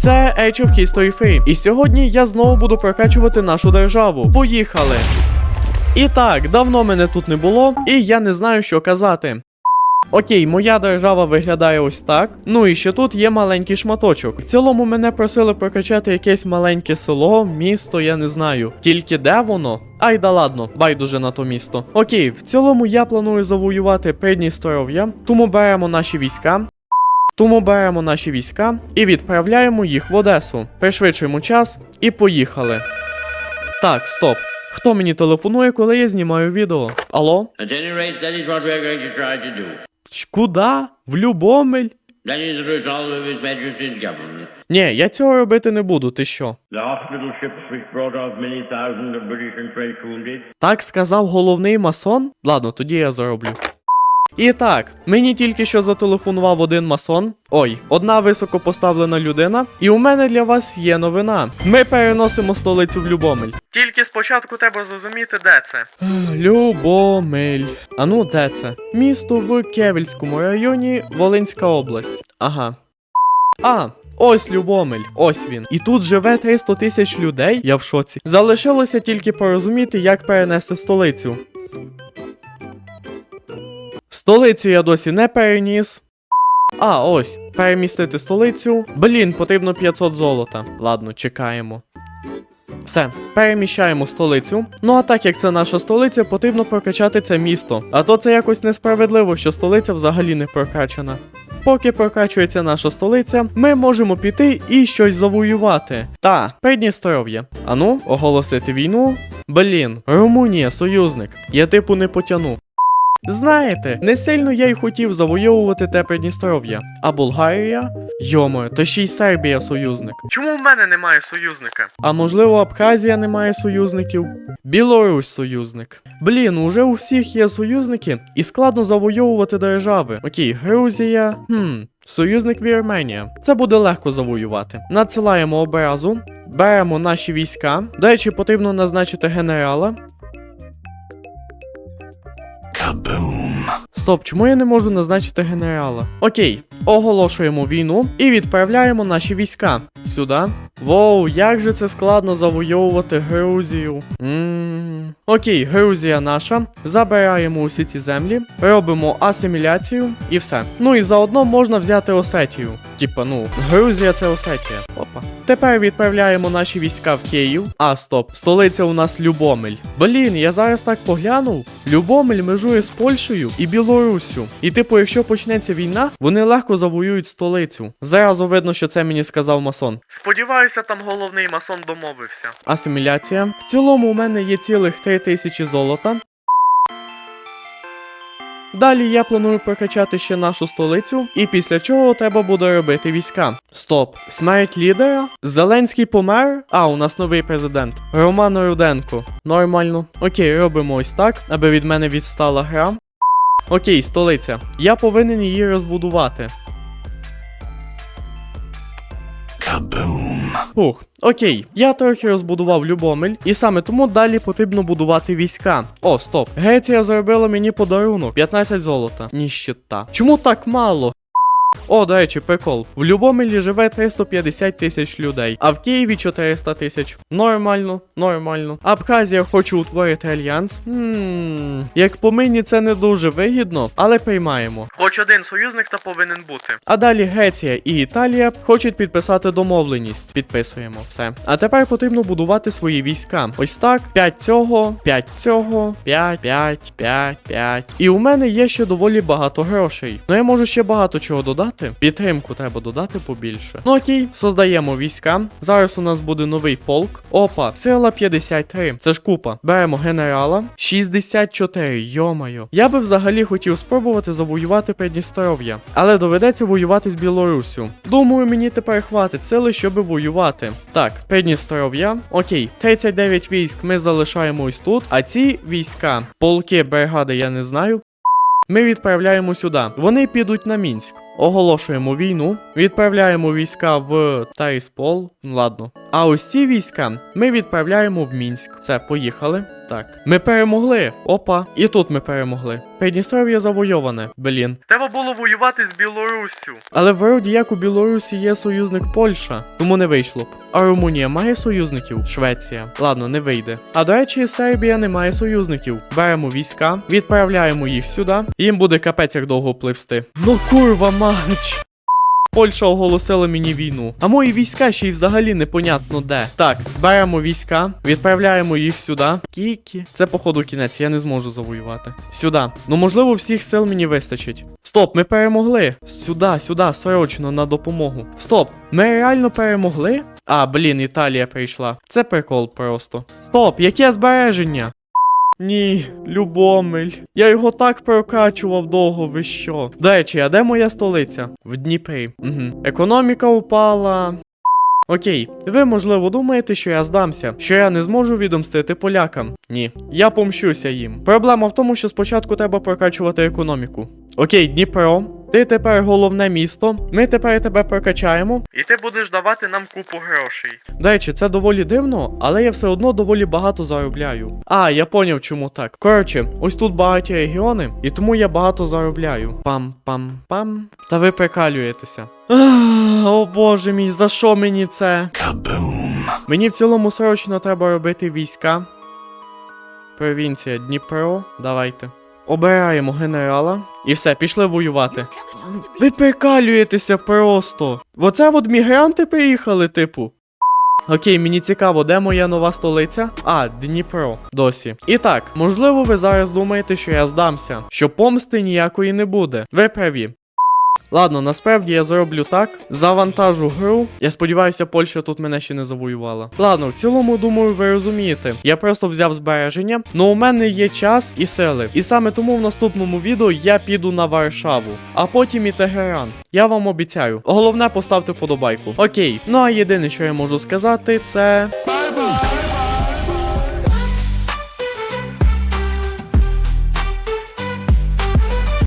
Це Age of History 3. І сьогодні я знову буду прокачувати нашу державу. Поїхали! І так, давно мене тут не було, і я не знаю, що казати. Окей, моя держава виглядає ось так. Ну і ще тут є маленький шматочок. В цілому мене просили прокачати якесь маленьке село, місто, я не знаю. Тільки де воно? Ай да ладно, байдуже на то місто. Окей, в цілому я планую завоювати Придністров'я, тому беремо наші війська. Тому беремо наші війська і відправляємо їх в Одесу. Пришвидшуємо час і поїхали. Так, стоп. Хто мені телефонує, коли я знімаю відео? Алло? Куда? В Любомель? Ні, я цього робити не буду, ти що? Так сказав головний масон? Ладно, тоді я зароблю. І так, мені тільки що зателефонував один масон. Ой, одна високо поставлена людина. І у мене для вас є новина. Ми переносимо столицю в Любомель. Тільки спочатку треба зрозуміти, де це. Любомель. А ну, де це? Місто в Кевельському районі, Волинська область. Ага. А, ось Любомель, ось він. І тут живе 300 тисяч людей, я в шоці. Залишилося тільки порозуміти, як перенести столицю. Столицю я досі не переніс. А, ось, перемістити столицю. Блін, потрібно 500 золота. Ладно, чекаємо. Все, переміщаємо столицю. Ну а так як це наша столиця, потрібно прокачати це місто. А то це якось несправедливо, що столиця взагалі не прокачана. Поки прокачується наша столиця, ми можемо піти і щось завоювати. Та, Придністров'я. Ану, оголосити війну. Блін, Румунія, союзник. Я типу не потяну. Знаєте, не сильно я й хотів завойовувати те Придністров'я. А Болгарія? Йомо, то ще й Сербія союзник. Чому в мене немає союзника? А можливо, Абхазія не має союзників? Білорусь союзник. Блін, уже у всіх є союзники, і складно завойовувати держави. Окей, Грузія. Хм. Союзник Вірменія. Це буде легко завоювати. Надсилаємо образу, беремо наші війська. До речі, потрібно назначити генерала. Стоп, чому я не можу назначити генерала? Окей, оголошуємо війну і відправляємо наші війська. Сюди. Воу, як же це складно завойовувати Грузію. Окей, Грузія наша. Забираємо усі ці землі, робимо асиміляцію і все. Ну і заодно можна взяти Осетію. Типа, ну, Грузія це Осетія. Тепер відправляємо наші війська в Київ. А, стоп, столиця у нас Любомель. Блін, я зараз так поглянув. Любомель межує з Польщею і Білоруссю. І типу, якщо почнеться війна, вони легко завоюють столицю. Зразу видно, що це мені сказав масон. Сподіваюся, там головний масон домовився. Асиміляція. В цілому у мене є цілих 3000 золота. Далі я планую прокачати ще нашу столицю, і після чого треба буде робити війська. Стоп, смерть лідера? Зеленський помер? А, у нас новий президент. Роман Руденко. Нормально. Окей, робимо ось так, аби від мене відстала гра. Окей, столиця. Я повинен її розбудувати. Фух, окей, я трохи розбудував Любомель, і саме тому далі потрібно будувати війська. О, стоп. Греція зробила мені подарунок 15 золота. Ніщита. Чому так мало? О, до речі, прикол. В Любомелі живе 350 тисяч людей, а в Києві 400 тисяч. Нормально, нормально. Абхазія хоче утворити альянс. Ммм, як по мені, це не дуже вигідно, але приймаємо. Хоч один союзник та повинен бути. А далі Греція і Італія хочуть підписати домовленість. Підписуємо все. А тепер потрібно будувати свої війська. Ось так: 5 цього, 5 цього, 5, 5, 5, 5. І у мене є ще доволі багато грошей. Ну я можу ще багато чого додати. Підтримку треба додати побільше. Ну окей, создаємо війська. Зараз у нас буде новий полк. Опа, сила 53. Це ж купа. Беремо генерала. 64, йомайо. Я би взагалі хотів спробувати завоювати Придністров'я, але доведеться воювати з Білоруссю. Думаю, мені тепер хватить сили, щоб воювати. Так, Придністров'я. Окей, 39 військ ми залишаємо ось тут. А ці війська, полки, бригади, я не знаю. Ми відправляємо сюди. Вони підуть на Мінськ. Оголошуємо війну, відправляємо війська в Таріспол. Ну, Ладно. А ось ці війська ми відправляємо в Мінськ. Все, поїхали. Так, ми перемогли. Опа, і тут ми перемогли. Придністров'я завойоване, блін. Треба було воювати з Білоруссю. Але вроді як у Білорусі є союзник Польща, тому не вийшло б. А Румунія має союзників? Швеція. Ладно, не вийде. А до речі, Сербія не має союзників. Беремо війська, відправляємо їх сюди. Їм буде капець як довго пливсти. Ну курва мач. Польща оголосила мені війну. А мої війська ще й взагалі непонятно де. Так, беремо війська, відправляємо їх сюди. Кікі. Це, походу, кінець, я не зможу завоювати. Сюди. Ну, можливо, всіх сил мені вистачить. Стоп, ми перемогли. Сюди, сюди, срочно на допомогу. Стоп, ми реально перемогли? А, блін, Італія прийшла. Це прикол просто. Стоп, яке збереження? Ні, Любомель. Я його так прокачував довго, ви що? До речі, а де моя столиця? В Дніпрі. Угу. Економіка упала. Окей, ви можливо думаєте, що я здамся, що я не зможу відомстити полякам. Ні, я помщуся їм. Проблема в тому, що спочатку треба прокачувати економіку. Окей, Дніпро, ти тепер головне місто. Ми тепер тебе прокачаємо. І ти будеш давати нам купу грошей. До речі, це доволі дивно, але я все одно доволі багато заробляю. А, я поняв, чому так. Коротше, ось тут багаті регіони, і тому я багато заробляю. Пам-пам-пам. Та ви прикалюєтеся. Ах, О боже мій, за що мені це? Кабум. Мені в цілому срочно треба робити війська. Провінція Дніпро, давайте. Обираємо генерала і все, пішли воювати. Ви прикалюєтеся просто. Оце от мігранти приїхали, типу. Окей, мені цікаво, де моя нова столиця? А, Дніпро. Досі. І так, можливо, ви зараз думаєте, що я здамся, що помсти ніякої не буде. Ви праві. Ладно, насправді я зроблю так. Завантажу гру. Я сподіваюся, Польща тут мене ще не завоювала. Ладно, в цілому, думаю, ви розумієте. Я просто взяв збереження, але у мене є час і сили. І саме тому в наступному відео я піду на Варшаву, а потім і Тегеран. Я вам обіцяю. Головне поставте вподобайку. Окей, ну а єдине, що я можу сказати, це.